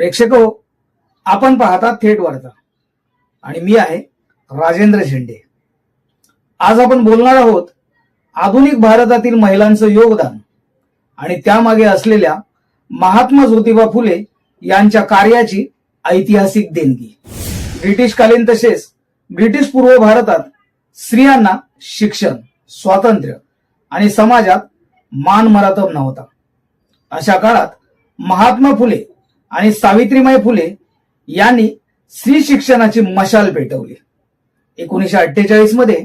प्रेक्षक हो आपण पाहता थेट वार्ता आणि मी आहे राजेंद्र झेंडे आज आपण बोलणार आहोत आधुनिक भारतातील महिलांचं योगदान आणि त्यामागे असलेल्या महात्मा ज्योतिबा फुले यांच्या कार्याची ऐतिहासिक देणगी. ब्रिटिशकालीन तसेच ब्रिटिश पूर्व भारतात स्त्रियांना शिक्षण स्वातंत्र्य आणि समाजात मान मरातब नव्हता. अशा काळात महात्मा फुले आणि सावित्रीमाई फुले यांनी स्त्री शिक्षणाची मशाल पेटवली. एकोणीशे अठ्ठेचाळीसमध्ये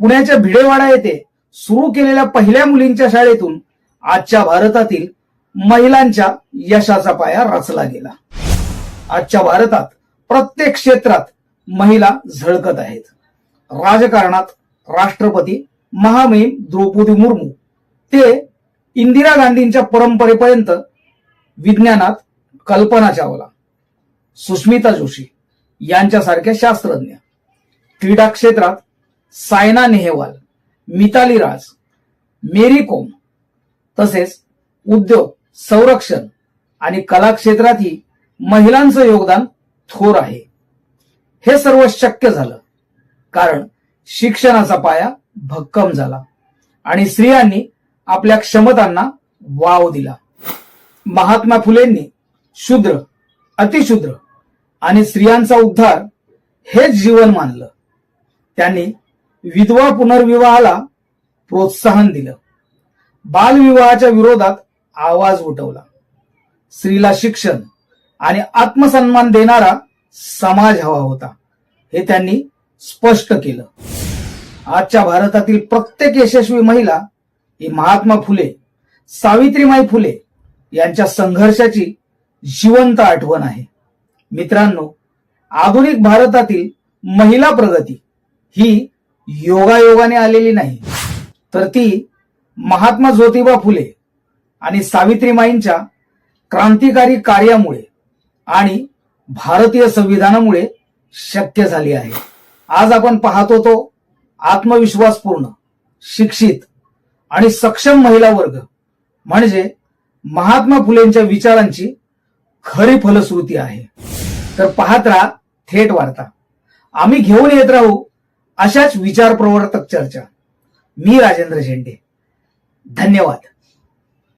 पुण्याच्या भिडेवाडा येथे सुरू केलेल्या पहिल्या मुलींच्या शाळेतून आजच्या भारतातील महिलांच्या यशाचा पाया रचला गेला. आजच्या भारतात प्रत्येक क्षेत्रात महिला झळकत आहेत. राजकारणात राष्ट्रपती महामहिम द्रौपदी मुर्मू ते इंदिरा गांधींच्या परंपरेपर्यंत विज्ञानात कल्पना चावला सुस्मिता जोशी यांच्यासारख्या शास्त्रज्ञ. क्रीडा क्षेत्रात सायना नेहवाल मिताली राज मेरी कोम तसेच उद्योग संरक्षण आणि कला क्षेत्रातही महिलांचं योगदान थोर आहे. हे सर्व शक्य झालं कारण शिक्षणाचा पाया भक्कम झाला आणि स्त्रियांनी आपल्या क्षमतांना वाव दिला. महात्मा फुलेंनी शूद्र अतिशूद्र आणि स्त्रियांचा उद्धार हेच जीवन मानलं. त्यांनी विधवा पुनर्विवाहाला प्रोत्साहन दिलं. बालविवाहाच्या विरोधात आवाज उठवला. स्त्रीला शिक्षण आणि आत्मसन्मान देणारा समाज हवा होता हे त्यांनी स्पष्ट केलं. आजच्या भारतातील प्रत्येक यशस्वी महिला ही महात्मा फुले सावित्रीमाई फुले यांच्या संघर्षाची जिवंत आठवण आहे. मित्रांनो आधुनिक भारतातील महिला प्रगती ही योगायोगाने आलेली नाही. तर ती महात्मा ज्योतिबा फुले आणि सावित्रीमाईंच्या क्रांतिकारी कार्यामुळे आणि भारतीय संविधानामुळे शक्य झाली आहे. आज आपण पाहतो तो आत्मविश्वासपूर्ण शिक्षित आणि सक्षम महिला वर्ग. म्हणजे महात्मा फुलेंच्या विचारांची खरी फलश्रुती आहे. तर पाहत राहा थेट वार्ता. आम्ही घेऊन येत राहू अशाच विचार प्रवर्तक चर्चा. मी राजेंद्र झेंडे धन्यवाद.